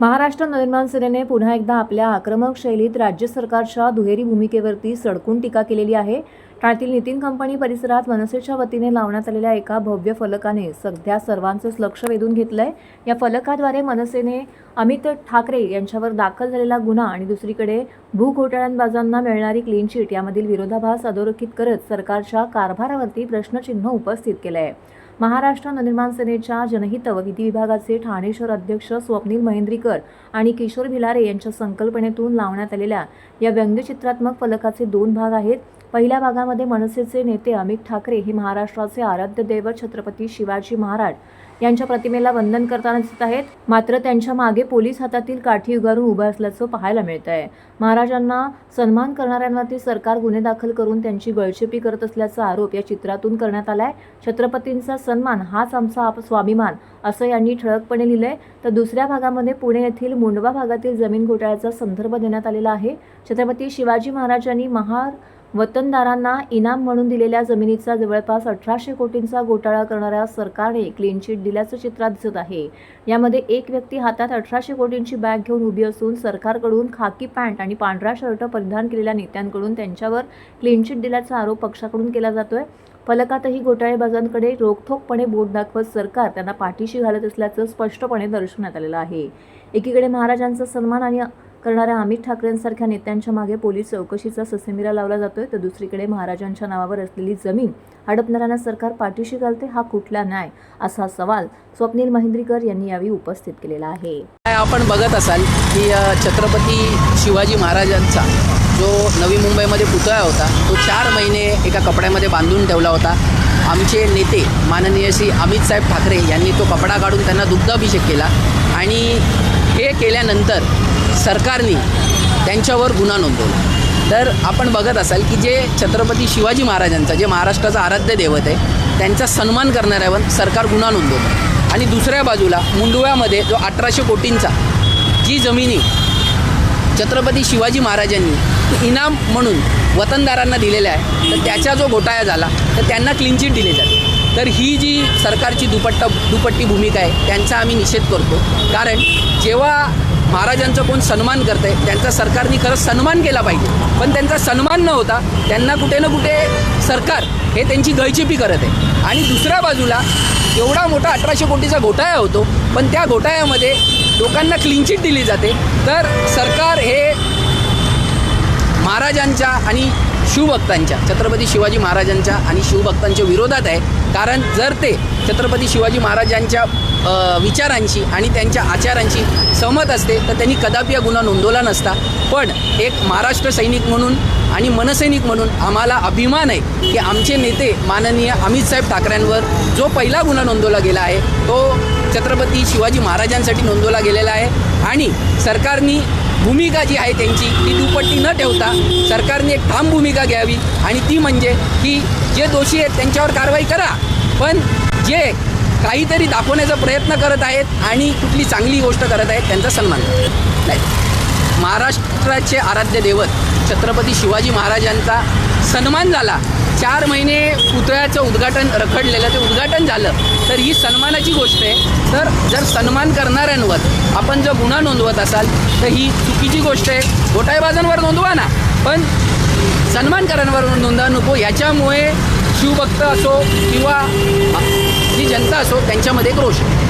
महाराष्ट्र नवनिर्माण सेनेने पुन्हा एकदा आपल्या आक्रमक शैलीत राज्य सरकारच्या दुहेरी भूमिकेवरती सडकून टीका केलेली आहे. ठाण्यातील नितीन कंपनी परिसरात मनसेच्या वतीने लावण्यात आलेल्या एका भव्य फलकाने सध्या सर्वांचंच लक्ष वेधून घेतलंय. या फलकाद्वारे मनसेने अमित ठाकरे यांच्यावर दाखल झालेला गुन्हा आणि दुसरीकडे भूघोटाळ्यांबाजांना मिळणारी क्लीन चिट यामधील विरोधाभास अधोरेखित करत सरकारच्या कारभारावरती प्रश्नचिन्ह उपस्थित केलं आहे महाराष्ट्र नवनिर्माण सेनेच्या जनहित व विधी विभागाचे ठाणे शहर अध्यक्ष स्वप्नील महेंद्रीकर आणि किशोर भिलारे यांच्या संकल्पनेतून लावण्यात आलेल्या या व्यंगचित्रात्मक फलकाचे दोन भाग आहेत. पहिल्या भागामध्ये मनसेचे नेते अमित ठाकरे हे महाराष्ट्राचे आराध्य दैवत छत्रपती शिवाजी महाराज यांच्या प्रतिमेला वंदन करताना दिसत आहेत. मात्र त्यांच्या मागे पोलीस हातातील काठी उगारून उभं असल्याचं पाहायला मिळत आहे महाराजांना सन्मान करणाऱ्यांवरती सरकार गुन्हे दाखल करून त्यांची गळचेपी करत असल्याचा आरोप या चित्रातून करण्यात आलाय. छत्रपतींचा सन्मान हाच आमचा आप- स्वाभिमान असं यांनी ठळकपणे लिहिलंय. तर दुसऱ्या भागामध्ये पुणे येथील मुंडवा भागातील जमीन घोटाळ्याचा संदर्भ देण्यात आलेला आहे. छत्रपती शिवाजी महाराजांनी महार वतनदारांना इनाम म्हणून दिलेल्या जमिनीचा जवळपास अठराशे कोटींचा घोटाळा करणाऱ्या सरकारने क्लीन चिट दिल्याचं चित्रात दिसत आहे. यामध्ये एक व्यक्ती हातात अठराशे कोटींची बॅग घेऊन उभी असून सरकारकडून खाकी पॅन्ट आणि पांढरा शर्ट परिधान केलेल्या नेत्यांकडून त्यांच्यावर क्लीन चिट दिल्याचा आरोप पक्षाकडून केला जातोय. फलकातही घोटाळेबाजांकडे रोखठोकपणे बोट दाखवत सरकार त्यांना पाठीशी घालत असल्याचं स्पष्टपणे दर्शवण्यात आलेलं आहे. एकीकडे महाराजांचा सन्मान आणि करणाऱ्या अमित ठाकरेंसारख्या नेत्यांच्या मागे पोलीस चौकशीचा ससेमिरा लावला जातोय तर दुसरीकडे महाराजांच्या नावावर असलेली जमीन हडपणाऱ्यांना सरकार पाठीशी घालते हा कुठला न्याय? असा सवाल स्वप्नील महेंद्रीकर यांनी यावेळी उपस्थित केलेला आहे. काय आपण बघत असाल की छत्रपती शिवाजी महाराजांचा जो नवी मुंबईमध्ये पुतळा होता तो चार महिने एका कपड्यामध्ये बांधून ठेवला होता. आमचे नेते माननीय श्री अमित साहेब ठाकरे यांनी तो कपडा काढून त्यांना दुग्धाभिषेक केला आणि हे केल्यानंतर सरकारने त्यांच्यावर गुन्हा नोंदवला. तर आपण बघत असाल की जे छत्रपती शिवाजी महाराजांचा जे महाराष्ट्राचा आराध्य दैवत आहे त्यांचा सन्मान करणाऱ्यावर सरकार गुन्हा नोंदवतं आणि दुसऱ्या बाजूला मुंडव्यामध्ये जो अठराशे कोटींचा जी जमिनी छत्रपती शिवाजी महाराजांनी इनाम म्हणून वतनदारांना दिलेल्या आहे तर त्याचा जो घोटाळा झाला तर त्यांना क्लीन दिली जाते. तर ही जी सरकारची दुपट्टा दुपट्टी भूमिका आहे त्यांचा आम्ही निषेध करतो. कारण जेव्हा महाराजांचा कोण सन्मान करत आहे त्यांचा सरकारने खरंच सन्मान केला पाहिजे. पण त्यांचा सन्मान न होता त्यांना कुठे ना कुठे सरकार हे त्यांची गळचिपी करत आहे. आणि दुसऱ्या बाजूला एवढा मोठा अठराशे कोटीचा घोटाळा होतो पण त्या घोटाळ्यामध्ये लोकांना क्लीनचीट दिली जाते. तर सरकार हे महाराजांच्या आणि शिवभक्तांच्या छत्रपती शिवाजी महाराजांच्या आणि शिवभक्तांच्या विरोधात आहे. कारण जर ते छत्रपती शिवाजी महाराजांच्या विचारांशी आणि त्यांच्या आचारांशी सहमत असते तर त्यांनी कदापि हा गुन्हा नोंदवला नसता. पण एक महाराष्ट्र सैनिक म्हणून आणि मनसैनिक म्हणून आम्हाला अभिमान आहे की आमचे नेते माननीय अमित साहेब ठाकरेंवर जो पहिला गुन्हा नोंदवला गेला आहे तो छत्रपती शिवाजी महाराजांसाठी नोंदवला गेलेला आहे. आणि सरकारनी भूमिका जी आहे त्यांची ती दुपट्टी न ठेवता सरकारने एक ठाम भूमिका घ्यावी. आणि ती म्हणजे की जे दोषी आहेत त्यांच्यावर कारवाई करा. पण जे काहीतरी दाखवण्याचा प्रयत्न करत आहेत आणि कुठली चांगली गोष्ट करत आहेत त्यांचा सन्मान. नाही. महाराष्ट्राचे आराध्य दैवत छत्रपती शिवाजी महाराजांचा सन्मान झाला. चार महिने पुतळ्याचं उद्घाटन रखडलेलं ते उद्घाटन झालं तर ही सन्मानाची गोष्ट आहे. तर जर सन्मान करणाऱ्यांवर आपण जर गुन्हा नोंदवत असाल तर ही चुकीची गोष्ट आहे. घोटाळेबाजांवर नोंदवा ना. पण सन्मान करणाऱ्यांवर नोंदवा नको. याच्यामुळे शिवभक्त असो किंवा जी जनता असो त्यांच्यामध्ये एक रोष आहे.